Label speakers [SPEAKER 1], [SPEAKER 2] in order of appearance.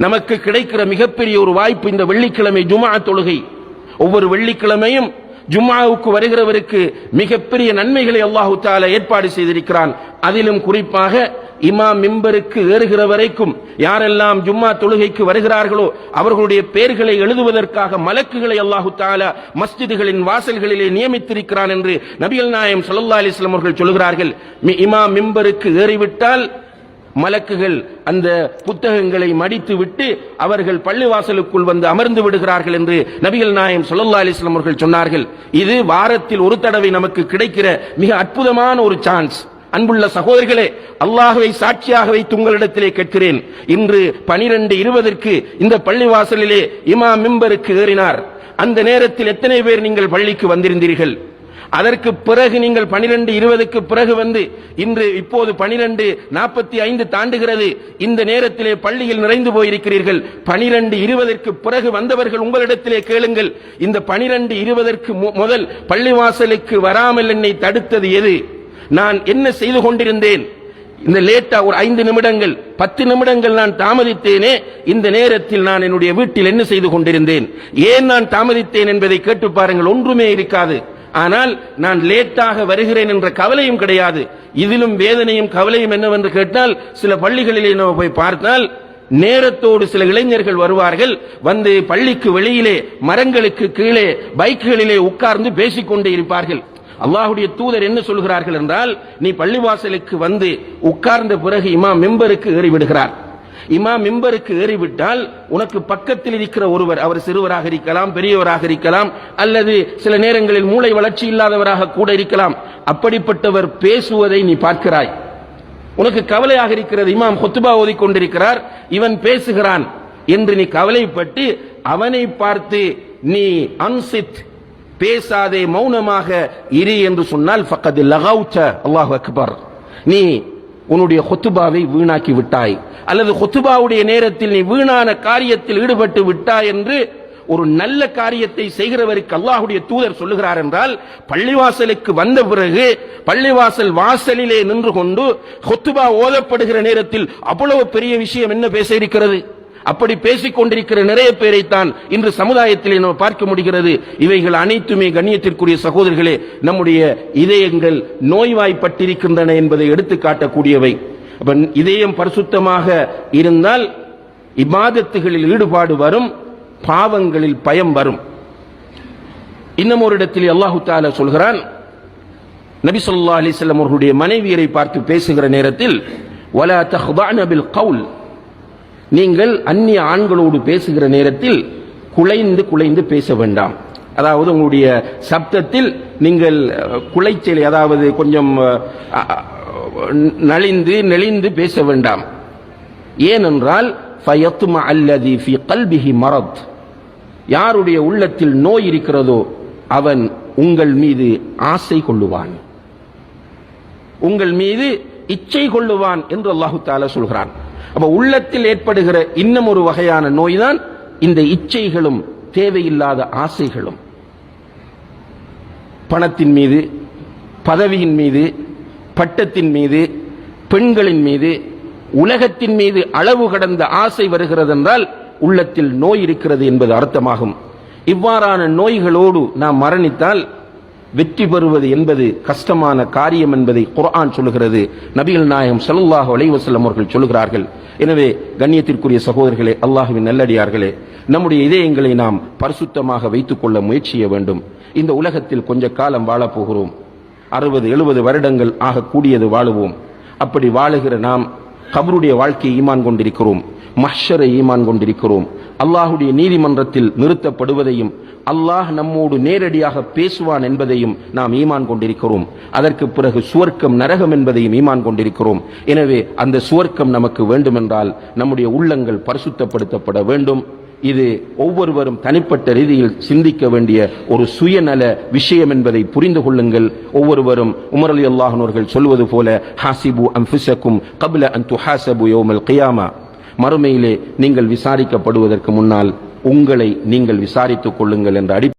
[SPEAKER 1] நமக்கு கிடைக்கிற மிகப்பெரிய ஒரு வாய்ப்பு இந்த வெள்ளிக்கிழமை ஜுமா தொழுகை. ஒவ்வொரு வெள்ளிக்கிழமையும் ஜும்மாவுக்கு வருகிறவருக்கு மிகப்பெரிய நன்மைகளை அல்லாஹு தால ஏற்பாடு செய்திருக்கிறான். அதிலும் குறிப்பாக இமாம் மிம்பருக்கு ஏறுகிற வரைக்கும் யாரெல்லாம் ஜும்மா தொழுகைக்கு வருகிறார்களோ அவர்களுடைய பெயர்களை எழுதுவதற்காக மலக்குகளை அல்லாஹு தால மஸ்ஜிதுகளின் வாசல்களிலே நியமித்திருக்கிறான் என்று நபிகள் நாயம் சல்லா அலிஸ்லாம் அவர்கள் சொல்கிறார்கள். மி- இமாம் மிம்பருக்கு ஏறிவிட்டால் மலக்குகள் அந்த புத்தகங்களை மடித்து விட்டு அவர்கள் பள்ளிவாசலுக்குள் வந்து அமர்ந்து விடுகிறார்கள் என்று நபிகள் நாயம் ஸல்லல்லாஹு அலிஸ்லாம் அவர்கள் சொன்னார்கள். இது வாரத்தில் ஒரு தடவை நமக்கு கிடைக்கிற மிக அற்புதமான ஒரு சான்ஸ் அன்புள்ள சகோதரிகளே அல்லாஹுவை சாட்சியாக வைத்து உங்களிடத்திலே கேட்கிறேன். இன்று பனிரெண்டு இருபதற்கு இந்த பள்ளிவாசலிலே இமா மிம்பருக்கு ஏறினார். அந்த நேரத்தில் எத்தனை பேர் நீங்கள் பள்ளிக்கு வந்திருந்தீர்கள்? அதற்கு பிறகு நீங்கள் பனிரெண்டு இருபதுக்கு பிறகு வந்து இன்று இப்போது பனிரெண்டு நாற்பத்தி ஐந்து தாண்டுகிறது. இந்த நேரத்திலே பள்ளியில் நிறைந்து போயிருக்கிறீர்கள். பனிரெண்டு இருபதற்கு பிறகு வந்தவர்கள் உங்களிடத்திலே கேளுங்கள். இந்த பனிரெண்டு இருபதற்கு மு- முதல் பள்ளிவாசலுக்கு வராமல் என்னை தடுத்தது எது? நான் என்ன செய்து கொண்டிருந்தேன்? இந்த லேட்டா ஒரு ஐந்து நிமிடங்கள் பத்து நிமிடங்கள் நான் தாமதித்தேனே இந்த நேரத்தில் நான் என்னுடைய வீட்டில் என்ன செய்து கொண்டிருந்தேன்? ஏன் நான் தாமதித்தேன் என்பதை கேட்டு பாருங்கள். ஒன்றுமே இருக்காது. ஆனால் நான் லேட்டாக வருகிறேன் என்ற கவலையும் கிடையாது. இதிலும் வேதனையும் கவலையும் என்னவென்று கேட்டால் சில பள்ளிகளிலே நம்ம போய் பார்த்தால் நேரத்தோடு சில இளைஞர்கள் வருவார்கள். வந்து பள்ளிக்கு வெளியிலே மரங்களுக்கு கீழே பைக்குகளிலே உட்கார்ந்து பேசிக்கொண்டே இருப்பார்கள். அல்லாஹுடைய தூதர் என்ன சொல்கிறார்கள் என்றால் நீ பள்ளிவாசலுக்கு வந்து உட்கார்ந்த பிறகு இமா மெம்பருக்கு ஏறிவிடுகிறார். இமா இமாம் ஏறிவிட்டால் உனக்கு பக்கத்தில் இருக்கிற ஒருவர் அவர் சிறுவராக இருக்கலாம் பெரியவராக இருக்கலாம் அல்லது சில நேரங்களில் மூளை வளர்ச்சி இல்லாதவராக கூட இருக்கலாம். அப்படிப்பட்டவர் பேசுவதை நீ பார்க்கிறாய். உனக்கு கவலையாக இருக்கிறது இமாம் கொத்துபா ஓதி கொண்டிருக்கிறார் இவன் பேசுகிறான் என்று நீ கவலைப்பட்டு அவனை பார்த்து நீ அன்சித் பேசாதே மௌனமாக இரு என்று சொன்னால் ஃபக்கது லகவுச்ச அல்லாஹ் அக்பர். நீ உன்னுடைய கொத்துபாவை வீணாக்கி விட்டாய். அல்லது கொத்துபாவுடைய நேரத்தில் நீ வீணான காரியத்தில் ஈடுபட்டு விட்டாய் என்று ஒரு நல்ல காரியத்தை செய்கிறவருக்கு அல்லாஹுடைய தூதர் சொல்லுகிறார் என்றால் பள்ளிவாசலுக்கு வந்த பிறகு பள்ளிவாசல் வாசலிலே நின்று கொண்டு கொத்துபா ஓதப்படுகிற நேரத்தில் அவ்வளவு பெரிய விஷயம் என்ன பேச இருக்கிறது? அப்படி பேசிக் கொண்டிருக்கிற நிறைய பேரைத்தான் இன்று சமுதாயத்திலே நம்ம பார்க்க முடிகிறது. இவைகள் அனைத்துமே கண்ணியத்திற்குரிய சகோதரர்களே நம்முடைய இதயங்கள் நோய்வாய்ப்பட்டிருக்கின்றன என்பதை எடுத்து காட்டக்கூடியவை. அப்ப இதயம் பரிசுத்தமாக இருந்தால் இபாதத்துகளில் ஈடுபாடு வரும் பாவங்களில் பயம் வரும். இன்னும் ஒரு இடத்தில் அல்லாஹு தால சொல்கிறான் நபி சொல்லா அலிசல்லம் அவர்களுடைய மனைவியரை பார்த்து பேசுகிற நேரத்தில் வலா தஹ்தான பில் கவுல் நீங்கள் அந்நிய ஆண்களோடு பேசுகிற நேரத்தில் குலைந்து குலைந்து பேச வேண்டாம். அதாவது உங்களுடைய சப்தத்தில் நீங்கள் குலைச்சல் குலைச்சலை அதாவது கொஞ்சம் நலிந்து நெளிந்து பேச வேண்டாம். ஏனென்றால் ஃபயத்ம அல்லதி ஃபி கல்பிஹி மரத். யாருடைய உள்ளத்தில் நோய் இருக்கிறதோ அவன் உங்கள் மீது ஆசை கொள்ளுவான். உங்கள் மீது இச்சை கொள்ளுவான் என்று அல்லாஹு தாலா சொல்கிறான். அப்ப உள்ளத்தில் ஏற்படுகிற இன்னும் ஒரு வகையான நோய்தான் இந்த இச்சைகளும் தேவையில்லாத ஆசைகளும். பணத்தின் மீது பதவியின் மீது பட்டத்தின் மீது பெண்களின் மீது உலகத்தின் மீது அளவு கடந்த ஆசை வருகிறது என்றால் உள்ளத்தில் நோய் இருக்கிறது என்பது அர்த்தமாகும். இவ்வாறான நோய்களோடு நாம் மரணித்தால் வெற்றி பெறுவது என்பது கஷ்டமான காரியம் என்பதை குர்ஆன் சொல்லுகிறது. நபிகள் நாயகம் சல்லாஹ் அலைவசல்லம் அவர்கள் சொல்லுகிறார்கள். எனவே கண்ணியத்திற்குரிய சகோதரர்களே அல்லாஹ்வின் நல்லடியார்களே நம்முடைய இதயங்களை நாம் பரிசுத்தமாக வைத்துக் கொள்ள வேண்டும். இந்த உலகத்தில் கொஞ்ச காலம் வாழப்போகிறோம் அறுபது எழுபது வருடங்கள் ஆகக்கூடியது வாழுவோம். அப்படி வாழுகிற நாம் கபருடைய வாழ்க்கையை ஈமான் கொண்டிருக்கிறோம். மஹ்ஷரை ஈமான் கொண்டிருக்கிறோம். அல்லாஹுடைய நீதிமன்றத்தில் நிறுத்தப்படுவதையும் அல்லாஹ் நம்மோடு நேரடியாக பேசுவான் என்பதையும் நாம் ஈமான் கொண்டிருக்கிறோம். அதற்கு பிறகு சுவர்க்கம் நரகம் என்பதையும் ஈமான் கொண்டிருக்கிறோம். எனவே அந்த சுவர்க்கம் நமக்கு வேண்டுமென்றால் நம்முடைய உள்ளங்கள் பரிசுத்தப்படுத்தப்பட வேண்டும். இது ஒவ்வொருவரும் தனிப்பட்ட ரீதியில் சிந்திக்க வேண்டிய ஒரு சுயநல விஷயம் என்பதை புரிந்து கொள்ளுங்கள். ஒவ்வொருவரும் உமர் அலி அல்லாஹனோர்கள் சொல்வது போல ஹாசிபு அன்ஃபுசக்கும் கபில அன் துஹாசபு யோமல் கியாமா. மறுமையிலே நீங்கள் விசாரிக்கப்படுவதற்கு முன்னால் உங்களை நீங்கள் விசாரித்துக் கொள்ளுங்கள் என்ற அடிப்படை